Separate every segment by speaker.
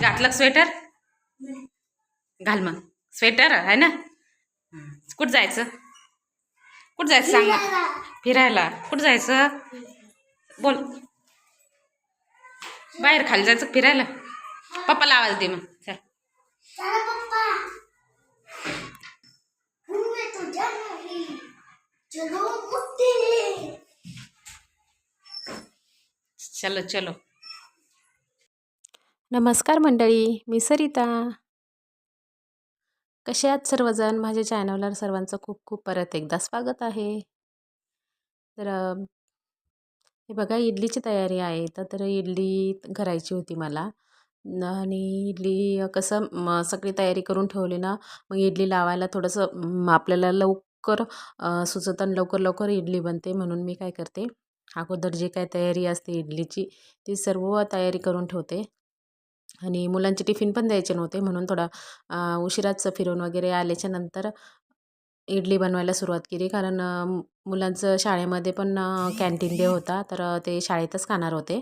Speaker 1: घातलं स्वेटर घाल मग. स्वेटर आहे ना. कुठं जायचं? कुठं जायचं सांग. फिरायला. कुठं जायचं? बोल. बाहेर खाली जायचं फिरायला. पप्पाला आवाज दे मग. चल.
Speaker 2: चलो चलो.
Speaker 3: नमस्कार मंडळी मी सरिता. कसे आहात सर्वजण? माझ्या चॅनलवर सर्वांचं खूप खूप परत एकदा स्वागत आहे. तर हे बघा इडलीची तयारी आहे. तर तर इडली करायची होती मला. आणि इडली कसं म, सगळी तयारी करून ठेवली ना मग इडली लावायला थोडंसं आपल्याला लवकर अ, आणि लवकर लवकर इडली बनते. म्हणून मी काय करते अगोदर जी काय तयारी असते इडलीची ती सर्व तयारी करून ठेवते. आणि मुलांचे टिफिन पण द्यायचे नव्हते म्हणून थोडा उशिराच फिरून वगैरे आल्याच्यानंतर इडली बनवायला सुरुवात केली. कारण मुलांचं शाळेमध्ये पण कॅन्टीन डे होता तर ते शाळेतच खाणार होते.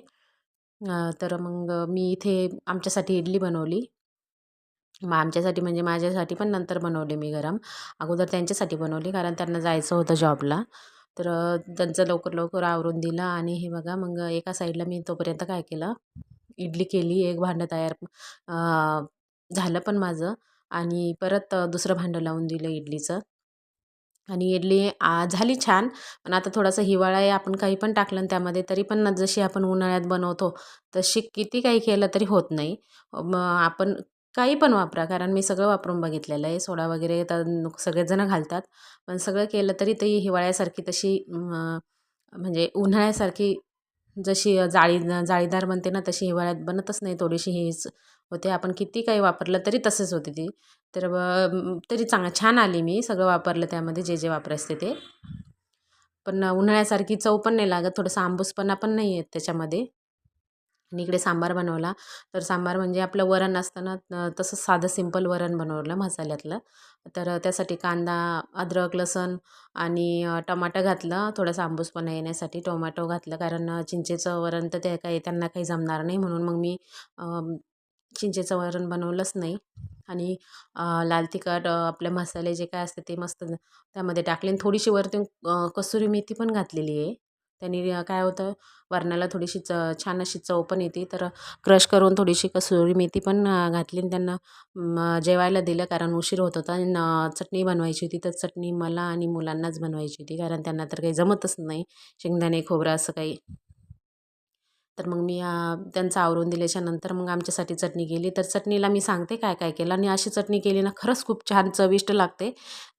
Speaker 3: तर मग मी इथे आमच्यासाठी इडली बनवली. मग आमच्यासाठी म्हणजे माझ्यासाठी पण नंतर बनवली मी गरम. अगोदर त्यांच्यासाठी बनवली कारण त्यांना जायचं होतं जॉबला. तर त्यांचं लवकर लवकर आवरून दिलं आणि हे बघा मग एका साईडला मी तोपर्यंत काय केलं इडली केली एक भांडं तयार झालं पण माझं आणि परत दुसरं भांडं लावून दिलं इडलीचं आणि इडली आ, झाली छान. पण आता थोडासा हिवाळा आहे आपण काही पण टाकलं ना त्यामध्ये तरी पण जशी आपण उन्हाळ्यात बनवतो तशी किती काही केलं तरी होत नाही. मग आपण काही पण वापरा कारण मी सगळं वापरून बघितलेलं आहे. सोडा वगैरे तर सगळेजणं घालतात. पण सगळं केलं तरी ती हिवाळ्यासारखी तशी म्हणजे उन्हाळ्यासारखी जशी जाळी जाळीदार बनते ना तशी हिवाळ्यात बनतच नाही थोडीशी हीच होते. आपण किती काही वापरलं तरी तसंच होते ती. तर ब- तरी चांग छान आली मी. सगळं वापरलं त्यामध्ये जे जे वापरायचे ते. पण उन्हाळ्यासारखी चव पण नाही लागत. थोडंसं आंबूसपणा पण नाही येत त्याच्यामध्ये. आणि इकडे सांबार बनवला. तर सांबार म्हणजे आपलं वरण असतं ना तसं साधं सिंपल वरण बनवलं मसाल्यातलं. तर त्यासाठी कांदा अद्रक लसण आणि टमाटं टमाटर घातलं. थोडंसं आंबूसपणा येण्यासाठी टोमॅटो घातलं. कारण चिंचेचं वरण तर ते काही त्यांना काही जमणार नाही. म्हणून मग मी चिंचेचं वरण बनवलंच नाही. आणि लाल तिखट आपले मसाले जे काय असते ते मस्त त्यामध्ये टाकले. आणि थोडीशी वरती कसुरी मेथी पण घातलेली आहे. त्यांनी काय होतं वरणाला थोडीशी च छान अशी चव पण येते. तर क्रश करून थोडीशी कसुरी मेथी पण घातली आणि त्यांना जेवायला दिलं कारण उशीर होत होता. आणि न- चटणी बनवायची होती. तर चटणी मला आणि मुलांनाच बनवायची होती कारण त्यांना तर काही जमतच नाही. शेंगदाणे खोबरं असं काही. तर मग मी त्यांचं आवरून दिल्याच्या नंतर मग आमच्यासाठी चटणी केली. तर चटणीला मी सांगते काय काय केलं. आणि अशी चटणी केली ना खरंच खूप छान चविष्ट लागते.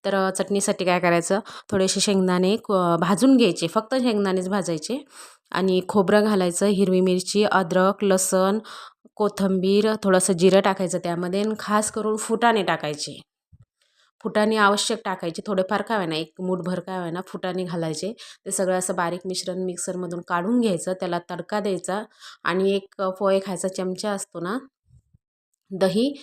Speaker 3: तर चटणीसाठी काय करायचं? थोडेसे शेंगदाणे क- भाजून घ्यायचे. फक्त शेंगदाणेच भाजायचे. आणि खोबरं घालायचं हिरवी मिरची अद्रक लसण कोथिंबीर थोडंसं जिरं टाकायचं त्यामध्ये. आणि खास करून फुटाणे टाकायचे. फुटाणे आवश्यक टाकायचे. थोडेफार काय व्हायना एक मूठभर काय व्हायना फुटाणे घालायचे. ते सगळं असं बारीक मिश्रण मिक्सरमधून काढून घ्यायचं. त्याला तडका द्यायचा. आणि एक पोहे खायचा चमचा असतो ना दही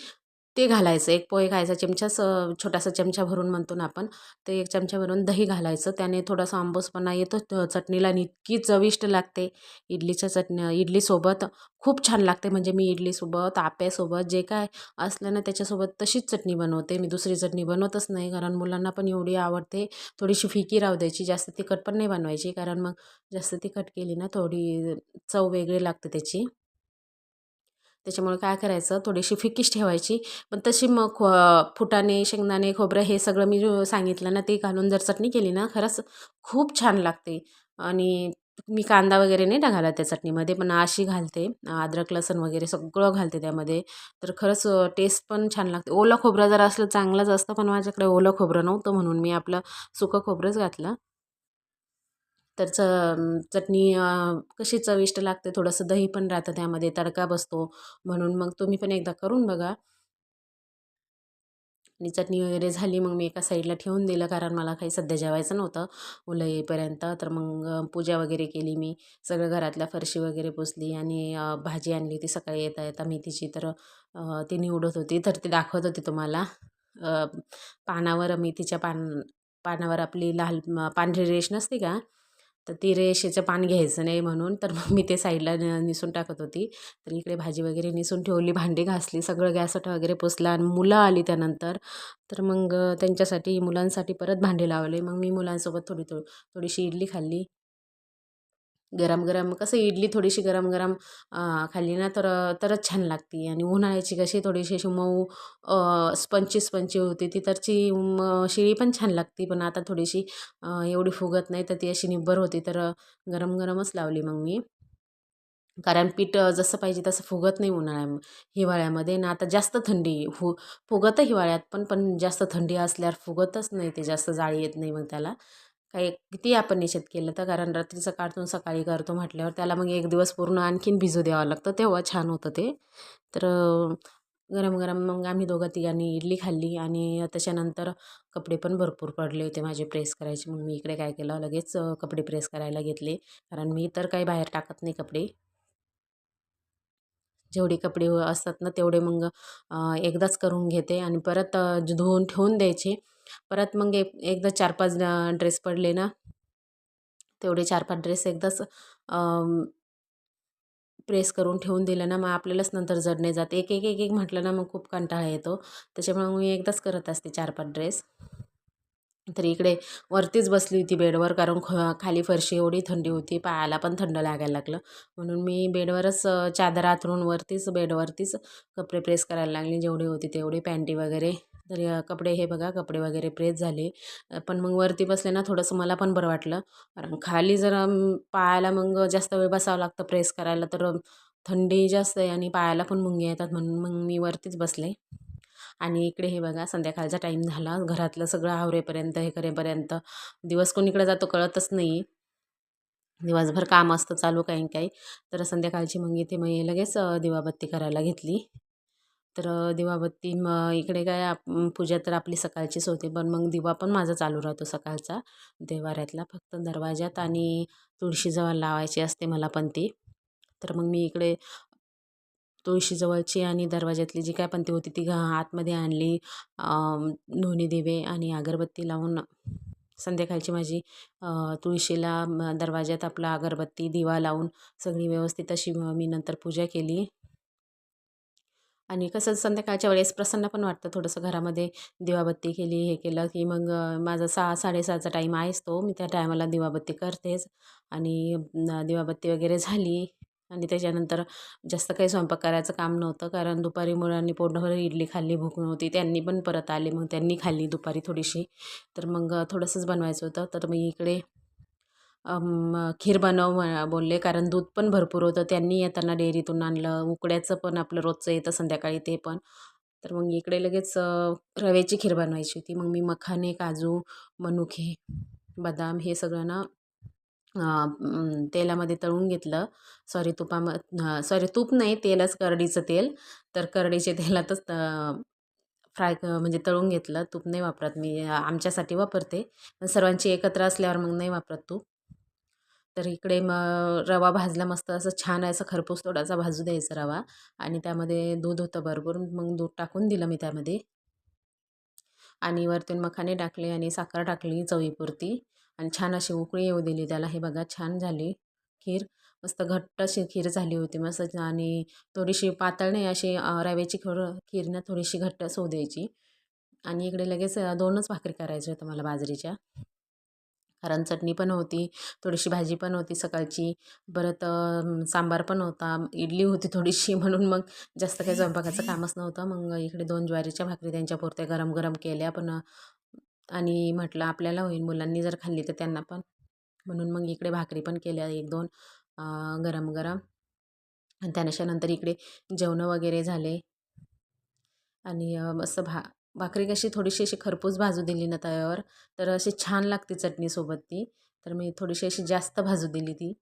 Speaker 3: ते घालायचं. एक पोहे खायचा चमचा स छोटासा चमचा भरून म्हणतो ना आपण ते एक चमचा भरून दही घालायचं. त्याने थोडासा आंबूसपणा येतो चटणीला इतकी चविष्ट लागते. इडलीच्या चटणी इडलीसोबत खूप छान लागते. म्हणजे मी इडलीसोबत आप्यासोबत जे काय असलं ना त्याच्यासोबत तशीच चटणी बनवते. मी दुसरी चटणी बनवतच नाही कारण मुलांना पण एवढी आवडते. थोडीशी फिकी राहू द्यायची जास्त तिखट पण नाही बनवायची कारण मग जास्त तिखट केली ना थोडी चव वेगळी लागते त्याची. त्याच्यामुळे काय करायचं थोडीशी फिकीश ठेवायची. पण तशी मग खो फुटाणे शेंगदाणे खोबरं हे सगळं मी सांगितलं ना ते घालून जर चटणी केली ना खरंच खूप छान लागते. आणि मी कांदा वगैरे नाही टाकायला त्या चटणीमध्ये पण अशी घालते. अद्रक लसण वगैरे सगळं घालते त्यामध्ये. तर खरंच टेस्ट पण छान लागते. ओलं खोबरं जर असलं चांगलंच असतं पण माझ्याकडे ओलं खोबरं नव्हतं म्हणून मी आपलं सुकं खोबरंच घातलं. तर च चटणी कशी चविष्ट लागते? थोडंसं दही पण राहतं त्यामध्ये तडका बसतो. म्हणून मग तुम्ही पण एकदा करून बघा. आणि चटणी वगैरे झाली मग मी एका साईडला ठेवून दिलं कारण मला काही सध्या जेवायचं नव्हतं. मुलं येईपर्यंत तर मग पूजा वगैरे केली मी. सगळं घरातल्या फरशी वगैरे पुसली आणि भाजी आणली होती सकाळी येता येता मेथीची. तर ती निवडत होती. तर ती दाखवत होती तुम्हाला. पानावर मेथीच्या पान पानावर आपली लाल पांढरी रेश नसते का? तर ती रेषेचं पान घ्यायचं नाही म्हणून तर मग मी ते साईडला न- निसून टाकत होती. तर इकडे भाजी वगैरे निसून ठेवली भांडी घासली सगळं गॅसट वगैरे पुसला आणि मुलं आली त्यानंतर. तर मग त्यांच्यासाठी मुलांसाठी परत भांडे लावले. मग मी मुलांसोबत थोडी थोडी थोडीशी इडली खाल्ली. गरम गरम कसं इडली थोडीशी गरम गरम खाल्ली ना तर तरच छान लागते. आणि उन्हाळ्याची कशी थोडीशी अशी मऊ स्पंची स्पंची होती ती तरची म शिळी पण छान लागते. पण आता थोडीशी एवढी फुगत नाही तर ती अशी निब्बर होती तर गरम गरमच लावली मग मी. कारण पीठ जसं पाहिजे तसं फुगत नाही उन्हाळ्या हिवाळ्यामध्ये. ना आता जास्त थंडी फु फुगतं हिवाळ्यात पण पण जास्त थंडी असल्यावर फुगतच नाही ते जास्त जाळी येत नाही मग त्याला. काही किती आपण निषेध केलं तर? कारण रात्रीचं काढतो सकाळी करतो म्हटल्यावर त्याला मग एक दिवस पूर्ण आणखीन भिजू द्यावं लागतं. तेव्हा छान होतं ते. तर गरम गरम मग आम्ही दोघं तिघांनी इडली खाल्ली आणि त्याच्यानंतर कपडे पण भरपूर पडले होते माझे प्रेस करायचे. मग मी इकडे काय केलं? लगेच कपडे प्रेस करायला घेतले. कारण मी तर काही बाहेर टाकत नाही कपडे. जेवढे कपडे असतात ना तेवढे मग एकदाच करून घेते आणि परत धुवून ठेवून द्यायचे. परत मग एक एकदा चार पाच ड्रेस पडले ना तेवढे चार पाच ड्रेस एकदाच प्रेस करून ठेवून दिलं ना मग आपल्यालाच नंतर जडणे जाते. जात एक एक एक एक म्हटलं ना मग खूप कंटाळा येतो. त्याच्यामुळे मी एकदाच करत असते चार पाच ड्रेस. तर इकडे वरतीच बसली होती बेडवर कारण ख खाली फरशी एवढी थंडी होती पायाला पण थंड लागायला लागलं. म्हणून मी बेडवरच चादर आथरून वरतीच बेडवरतीच कपडे प्रेस करायला लागले जेवढे होते तेवढे पॅन्टी वगैरे. तर कपडे हे बघा कपडे वगैरे प्रेस झाले. पण मग वरती बसले ना थोडंसं मला पण बरं वाटलं. कारण खाली जर पायाला मग जास्त वेळ बसावं लागतं प्रेस करायला तर थंडी जास्त आहे आणि पायाला पण मुंग्या येतात म्हणून मग मी वरतीच बसले. आणि इकडे हे बघा संध्याकाळचा टाईम झाला. घरातलं सगळं आवरेपर्यंत हे करेपर्यंत. दिवस कोणीकडे जातो कळतच नाही. दिवसभर काम असतं चालू काही काही. तर संध्याकाळची मग इथे मग लगेच दिवाबत्ती करायला घेतली. तर दिवाबत्ती मग इकडे काय आप पूजा तर आपली सकाळचीच होते पण मग दिवा पण माझा चालू राहतो सकाळचा देवाऱ्यातला फक्त दरवाज्यात आणि तुळशीजवळ लावायची असते मला पण ती. तर मग मी इकडे तुळशीजवळची आणि दरवाज्यातली जी काय पण होती ती घा आतमध्ये आणली. दोन्ही दिवे आणि अगरबत्ती लावून संध्याकाळची माझी तुळशीला दरवाज्यात आपला अगरबत्ती दिवा लावून सगळी व्यवस्थित अशी मी नंतर पूजा केली. आणि कसं संध्याकाळच्या वेळेस प्रसन्न पण वाटतं थोडंसं घरामध्ये दिवाबत्ती केली हे केलं की मग माझा सहा साडेसहाचा टाईम आहेच तो. मी त्या टायमाला दिवाबत्ती करतेच आणि दिवाबत्ती वगैरे झाली आणि त्याच्यानंतर जास्त काही स्वयंपाक करायचं काम नव्हतं कारण दुपारी मुलांनी पोटभर इडली खाल्ली भूक नव्हती. त्यांनी पण परत आले मग त्यांनी खाल्ली दुपारी थोडीशी. तर मग थोडंसंच बनवायचं होतं. तर मी इकडे खीर बनव बोलले. कारण दूध पण भरपूर होतं. त्यांनी येताना डेअरीतून आणलं. उकड्याचं पण आपलं रोजचं येतं संध्याकाळी ते पण. तर मग इकडे लगेच रव्याची खीर बनवायची होती. मग मी मखाने काजू मनुके बदाम हे सगळं ना तेलामध्ये तळून घेतलं. सॉरी तुपाम सॉरी तूप नाही तेलच करडीचं तेल. तर करडीच्या तेलातच फ्राय म्हणजे तळून घेतलं. तूप नाही वापरत. मी आमच्यासाठी वापरते. सर्वांची एकत्र असल्यावर मग नाही वापरत तूप. तर इकडे मग रवा भाजला मस्त असं छान असं खरपूस थोडासा भाजू द्यायचा रवा आणि त्यामध्ये दूध होतं भरपूर. मग दूध टाकून दिलं मी त्यामध्ये. आणि वरतून मखाने टाकले आणि साखर टाकली चवीपुरती. आणि छान अशी उकळी येऊ दिली त्याला. हे बघा छान झाली खीर. मस्त घट्ट अशी खीर झाली होती मस्त. आणि थोडीशी पातळ नाही अशी रव्याची खीर खीर ना थोडीशी घट्ट असं होऊ द्यायची. आणि इकडे लगेच दोनच भाकरी करायच्या होत्या मला बाजरीच्या. कारण चटणी पण होती थोडीशी भाजी पण होती सकाळची परत सांबार पण होता इडली होती थोडीशी म्हणून मग जास्त काही स्वयंपाकाचं कामच नव्हतं. मग इकडे दोन ज्वारीच्या भाकरी त्यांच्या पुरत्या गरम गरम केल्या पण आणि म्हटलं आपल्याला होईल मुलांनी जर खाल्ली तर त्यांना पण. म्हणून मग इकडे भाकरी पण केल्या एक दोन गरम गरम आणि त्याच्यानंतर इकडे जेवणं वगैरे झाले. आणि असं भा भाकरी कशी थोडीशी अशी खरपूस भाजू दिली ना तव्यावर तर अशी छान लागते चटणीसोबत ती. तर मी थोडीशी अशी जास्त भाजू दिली ती.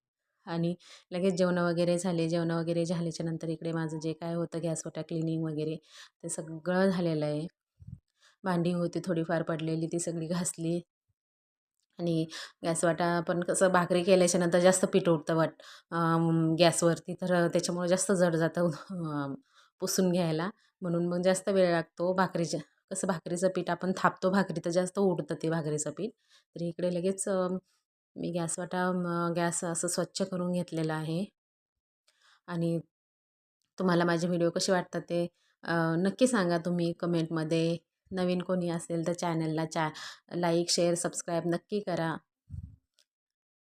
Speaker 3: आणि लगेच जेवणं वगैरे झाले जेवणं वगैरे झाल्याच्यानंतर इकडे माझं जे काय होतं गॅसवटा क्लिनिंग वगैरे ते सगळं झालेलं आहे. भांडी होती थोडीफार पडलेली ती सगळी घासली. आणि गॅसवाटा पण कसं भाकरी केल्याच्यानंतर जास्त पीठ उठतं वाट गॅसवरती. तर त्याच्यामुळे जास्त जड जातं पुसून घ्यायला. म्हणून मग जास्त वेळ लागतो भाकरीच्या. कसं भाकरीचं पीठ आपण थापतो भाकरी तर जास्त उडतं ते भाकरीचं पीठ. तर इकडे लगेच मी गॅसवाटा गॅस असं स्वच्छ करून घेतलेला आहे. आणि तुम्हाला माझे व्हिडिओ कसे वाटतात ते नक्की सांगा तुम्ही कमेंटमध्ये. नवीन कोणी असेल तर चॅनलला चा लाईक शेअर सबस्क्राईब नक्की करा.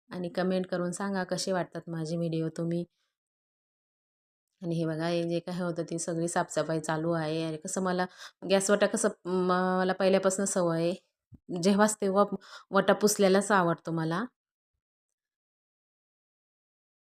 Speaker 3: आणि कमेंट करून सांगा कसे वाटतात माझे व्हिडिओ तुम्ही. आणि हे बघा हे जे काय होतं ती सगळी साफसफाई चालू आहे. आणि कसं मला गॅसवटा कसं मला पहिल्यापासून सवय आहे. जेव्हाच तेव्हा वटा पुसलेलाच आवडतो मला.